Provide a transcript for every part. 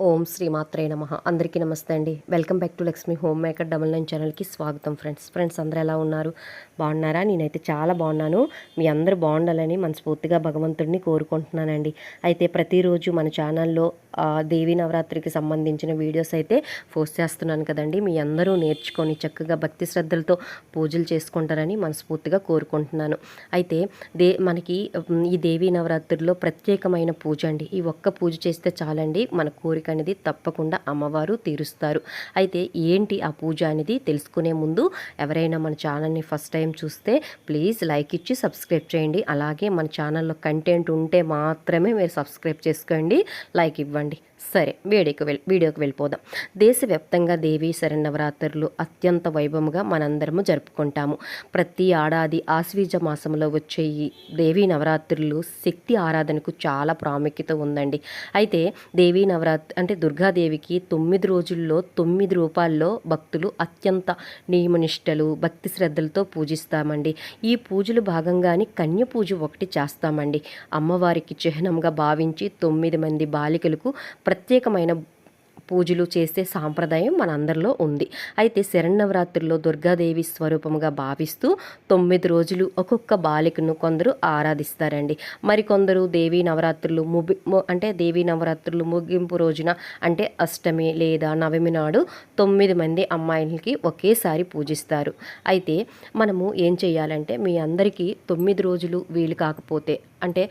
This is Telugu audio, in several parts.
ఓం శ్రీమాత్రే నమ. అందరికీ నమస్తే అండి. Welcome back to Lakshmi home maker double nine ఛానల్కి స్వాగతం ఫ్రెండ్స్. ఫ్రెండ్స్ అందరూ ఎలా ఉన్నారు? బాగున్నారా? నేనైతే చాలా బాగున్నాను. మీ అందరూ బాగుండాలని మనస్ఫూర్తిగా భగవంతుడిని కోరుకుంటున్నానండి. అయితే ప్రతిరోజు మన ఛానల్లో దేవీ నవరాత్రికి సంబంధించిన వీడియోస్ అయితే పోస్ట్ చేస్తున్నాను కదండి. మీ అందరూ నేర్చుకొని చక్కగా భక్తి శ్రద్ధలతో పూజలు చేసుకుంటారని మనస్ఫూర్తిగా కోరుకుంటున్నాను. అయితే దే మనకి ఈ దేవీ నవరాత్రుల్లో ప్రత్యేకమైన పూజ అండి. ఈ ఒక్క పూజ చేస్తే చాలండి. మన కోరిక అనేది తప్పకుండా అమ్మవారు తీరుస్తారు. అయితే ఏంటి ఆ పూజ అనేది తెలుసుకునే ముందు ఎవరైనా మన ఛానల్ని ఫస్ట్ టైం చూస్తే ప్లీజ్ లైక్ ఇచ్చి సబ్స్క్రైబ్ చేయండి. అలాగే మన ఛానల్లో కంటెంట్ ఉంటే మాత్రమే మీరు సబ్స్క్రైబ్ చేసుకోండి. లైక్ ఇవ్వండి. సరే వీడియోకి వెళ్ వీడియోకి వెళ్ళిపోదాం. దేశవ్యాప్తంగా దేవీ శరణవరాత్రులు అత్యంత వైభవంగా మనందరము జరుపుకుంటాము. ప్రతి ఏడాది ఆశ్వీజ మాసంలో వచ్చే ఈ దేవీ నవరాత్రులు శక్తి ఆరాధనకు చాలా ప్రాముఖ్యత ఉందండి. అయితే దేవీ నవరాత్రి అంటే దుర్గాదేవికి తొమ్మిది రోజుల్లో తొమ్మిది రూపాల్లో భక్తులు అత్యంత నియమనిష్టలు భక్తి శ్రద్ధలతో పూజిస్తామండి. ఈ పూజలు భాగంగానే కన్య పూజ ఒకటి చేస్తామండి. అమ్మవారికి చిహ్నంగా భావించి తొమ్మిది మంది బాలికలకు ప్రత్యేకమైన పూజలు చేసే సాంప్రదాయం మనందరిలో ఉంది. అయితే శరణవరాత్రుల్లో దుర్గాదేవి స్వరూపముగా భావిస్తూ తొమ్మిది రోజులు ఒక్కొక్క బాలికను కొందరు ఆరాధిస్తారండి. మరికొందరు దేవీ నవరాత్రులు ముగి ము- అంటే దేవీ నవరాత్రులు ముగింపు రోజున అంటే అష్టమి లేదా నవమి నాడు తొమ్మిది మంది అమ్మాయిలకి ఒకేసారి పూజిస్తారు. అయితే మనము ఏం చేయాలంటే మీ అందరికీ తొమ్మిది రోజులు వీలు కాకపోతే అంటే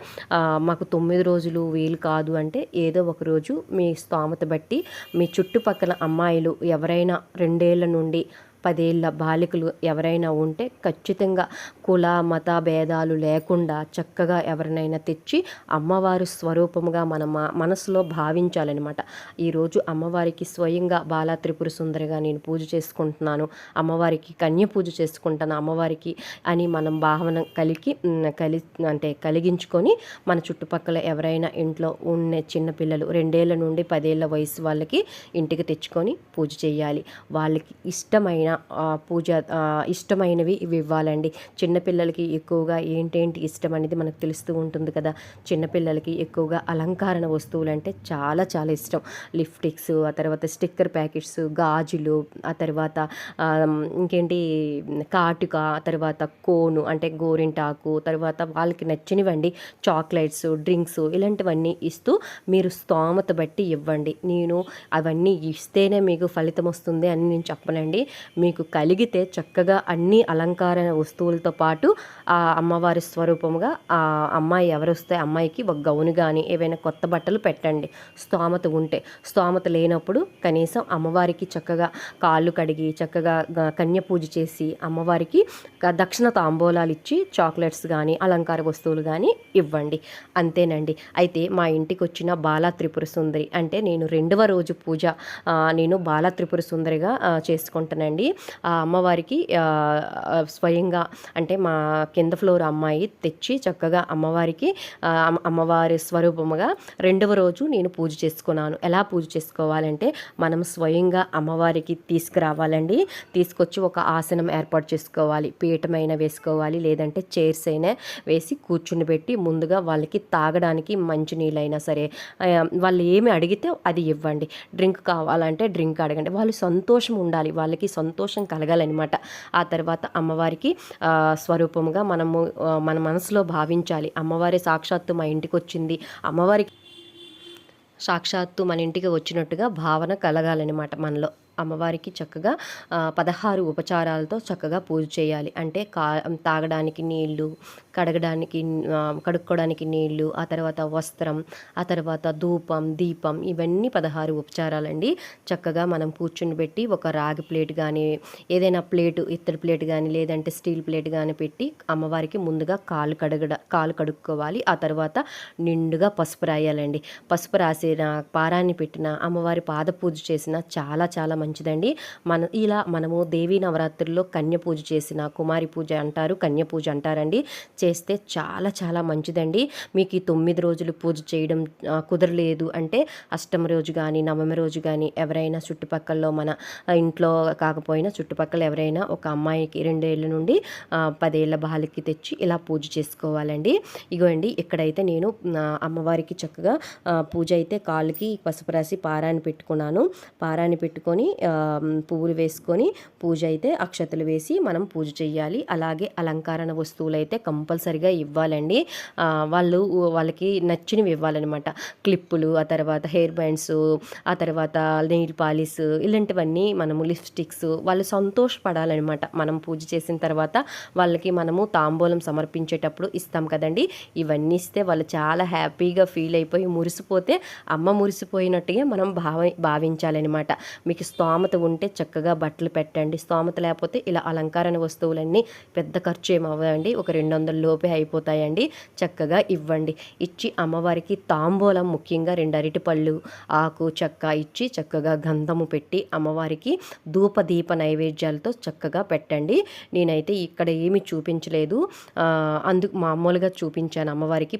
మాకు తొమ్మిది రోజులు వీలు కాదు అంటే ఏదో ఒక రోజు మీ స్తోమత బట్టి మీ చుట్టుపక్కల అమ్మాయిలు ఎవరైనా రెండేళ్ళ నుండి పదేళ్ళ బాలికలు ఎవరైనా ఉంటే ఖచ్చితంగా కుల మత భేదాలు లేకుండా చక్కగా ఎవరినైనా తెచ్చి అమ్మవారి స్వరూపముగా మన మనసులో భావించాలన్నమాట. ఈరోజు అమ్మవారికి స్వయంగా బాలా త్రిపుర సుందరిగా నేను పూజ చేసుకుంటున్నాను. అమ్మవారికి కన్య పూజ చేసుకుంటాను అమ్మవారికి అని మనం భావన కలిగి కలి అంటే కలిగించుకొని మన చుట్టుపక్కల ఎవరైనా ఇంట్లో ఉన్న చిన్నపిల్లలు రెండేళ్ళ నుండి పదేళ్ళ వయసు వాళ్ళకి ఇంటికి తెచ్చుకొని పూజ చేయాలి. వాళ్ళకి ఇష్టమైన పూజ ఇష్టమైనవి ఇవి ఇవ్వాలండి. చిన్నపిల్లలకి ఎక్కువగా ఏంటేంటి ఇష్టం అనేది మనకు తెలుస్తూ ఉంటుంది కదా. చిన్నపిల్లలకి ఎక్కువగా అలంకరణ వస్తువులు అంటే చాలా చాలా ఇష్టం. లిప్స్టిక్స్ ఆ తర్వాత స్టిక్కర్ ప్యాకెట్స్ గాజులు ఆ తర్వాత ఇంకేంటి కాటుక ఆ తర్వాత కోను అంటే గోరింటాకు తర్వాత వాళ్ళకి నచ్చినవండి చాక్లెట్స్ డ్రింక్స్ ఇలాంటివన్నీ ఇస్తూ మీరు స్తోమత బట్టి ఇవ్వండి. నేను అవన్నీ ఇస్తేనే మీకు ఫలితం వస్తుంది అని నేను చెప్పనండి. మీకు కలిగితే చక్కగా అన్ని అలంకార వస్తువులతో పాటు ఆ అమ్మవారి స్వరూపముగా ఆ అమ్మాయి ఎవరు వస్తే అమ్మాయికి ఒక గౌను కానీ ఏవైనా కొత్త బట్టలు పెట్టండి. స్తోమత ఉంటే. స్తోమత లేనప్పుడు కనీసం అమ్మవారికి చక్కగా కాళ్ళు కడిగి చక్కగా కన్య పూజ చేసి అమ్మవారికి దక్షిణ తాంబూలాలు ఇచ్చి చాక్లెట్స్ కానీ అలంకార వస్తువులు కానీ ఇవ్వండి. అంతేనండి. అయితే మా ఇంటికి వచ్చిన బాలా త్రిపుర సుందరి అంటే నేను రెండవ రోజు పూజ నేను బాలా త్రిపుర సుందరిగా చేసుకుంటానండి. ఆ అమ్మవారికి స్వయంగా అంటే మా కింద ఫ్లోర్ అమ్మాయి తెచ్చి చక్కగా అమ్మవారికి అమ్మవారి స్వరూపముగా రెండవ రోజు నేను పూజ చేసుకున్నాను. ఎలా పూజ చేసుకోవాలంటే మనం స్వయంగా అమ్మవారికి తీసుకురావాలండి. తీసుకొచ్చి ఒక ఆసనం ఏర్పాటు చేసుకోవాలి. పీఠమైన వేసుకోవాలి లేదంటే చైర్స్ అయినా వేసి కూర్చుని పెట్టి ముందుగా వాళ్ళకి తాగడానికి మంచి నీళ్ళైనా సరే వాళ్ళు ఏమి అడిగితే అది ఇవ్వండి. డ్రింక్ కావాలంటే డ్రింక్ అడగండి. వాళ్ళు సంతోషం ఉండాలి. వాళ్ళకి సంతోషం సంతోషం కలగాలన్నమాట. ఆ తర్వాత అమ్మవారికి స్వరూపముగా మనము మన మనసులో భావించాలి. అమ్మవారి సాక్షాత్తు మా ఇంటికి వచ్చింది అమ్మవారికి సాక్షాత్తు మన ఇంటికి వచ్చినట్టుగా భావన కలగాలన్నమాట మనలో. అమ్మవారికి చక్కగా పదహారు ఉపచారాలతో చక్కగా పూజ చేయాలి. అంటే కా తాగడానికి నీళ్ళు కడగడానికి కడుక్కోవడానికి నీళ్ళు ఆ తర్వాత వస్త్రం ఆ తర్వాత ధూపం దీపం ఇవన్నీ పదహారు ఉపచారాలండి. చక్కగా మనం కూర్చుని పెట్టి ఒక రాగి ప్లేట్ కానీ ఏదైనా ప్లేటు ఇత్తడి ప్లేట్ కానీ లేదంటే స్టీల్ ప్లేట్ కానీ పెట్టి అమ్మవారికి ముందుగా కాలు కడగడ కాలు కడుక్కోవాలి. ఆ తర్వాత నిండుగా పసుపు రాయాలండి. పసుపు రాసిన పారాన్ని పెట్టిన అమ్మవారి పాద పూజ చేసిన చాలా చాలా మంచి మంచిదండి. మన ఇలా మనము దేవీ నవరాత్రుల్లో కన్య పూజ చేసిన కుమారి పూజ అంటారు కన్య పూజ అంటారండి. చేస్తే చాలా చాలా మంచిదండి. మీకు ఈ తొమ్మిది రోజులు పూజ చేయడం కుదరలేదు అంటే అష్టమి రోజు కానీ నవమి రోజు కానీ ఎవరైనా చుట్టుపక్కల మన ఇంట్లో కాకపోయినా చుట్టుపక్కల ఎవరైనా ఒక అమ్మాయికి రెండేళ్ళ నుండి పదేళ్ళ బాలికి తెచ్చి ఇలా పూజ చేసుకోవాలండి. ఇగోండి ఇక్కడైతే నేను అమ్మవారికి చక్కగా పూజ అయితే కాళ్ళకి పసుపు రాసి పారాన్ని పెట్టుకున్నాను. పారాన్ని పెట్టుకొని పువ్వులు వేసుకొని పూజ అయితే అక్షతలు వేసి మనం పూజ చేయాలి అలాగే అలంకరణ వస్తువులు అయితే కంపల్సరిగా ఇవ్వాలండి. వాళ్ళు వాళ్ళకి నచ్చినవి ఇవ్వాలన్నమాట. క్లిప్పులు ఆ తర్వాత హెయిర్ బ్యాండ్స్ ఆ తర్వాత నెయిల్ పాలిస్ ఇలాంటివన్నీ మనము లిప్స్టిక్స్ వాళ్ళు సంతోషపడాలన్నమాట. మనం పూజ చేసిన తర్వాత వాళ్ళకి మనము తాంబూలం సమర్పించేటప్పుడు ఇస్తాం కదండి. ఇవన్నీ ఇస్తే వాళ్ళు చాలా హ్యాపీగా ఫీల్ అయిపోయి మురిసిపోతే అమ్మ మురిసిపోయినట్టుగా మనం భావ భావించాలన్నమాట. మీకు స్తోమత ఉంటే చక్కగా బట్టలు పెట్టండి. స్తోమత లేకపోతే ఇలా అలంకరణ వస్తువులన్నీ పెద్ద ఖర్చు ఏమవ్వండి ఒక రెండు వందల లోపే అయిపోతాయండి. చక్కగా ఇవ్వండి. ఇచ్చి అమ్మవారికి తాంబూలం ముఖ్యంగా రెండు అరటిపళ్ళు ఆకు చెక్క ఇచ్చి చక్కగా గంధము పెట్టి అమ్మవారికి ధూప దీప నైవేద్యాలతో చక్కగా పెట్టండి. నేనైతే ఇక్కడ ఏమి చూపించలేదు. అందుకు మామూలుగా చూపించాను. అమ్మవారికి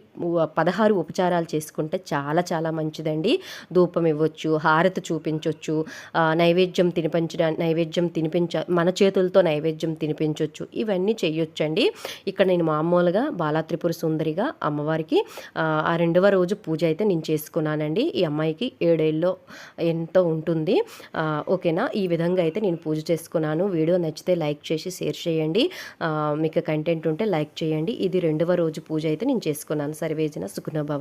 పదహారు ఉపచారాలు చేసుకుంటే చాలా చాలా మంచిదండి. ధూపం ఇవ్వచ్చు హారతి చూపించవచ్చు ఆ, నైవేద్యం తినిపించడా నైవేద్యం తినిపించ మన చేతులతో నైవేద్యం తినిపించవచ్చు ఇవన్నీ చేయొచ్చండి ఇక్కడ నేను మామూలుగా బాలా త్రిపుర సుందరిగా అమ్మవారికి ఆ, రెండవ రోజు పూజ అయితే నేను చేసుకున్నానండి. ఈ అమ్మాయికి ఏడేళ్ళలో ఎంతో ఉంటుంది. ఓకేనా? ఈ విధంగా అయితే నేను పూజ చేసుకున్నాను. వీడియో నచ్చితే లైక్ చేసి షేర్ చేయండి. మీకు కంటెంట్ ఉంటే లైక్ చేయండి. ఇది రెండవ రోజు పూజ అయితే నేను చేసుకున్నాను. సర్వేజన సుఖనభవ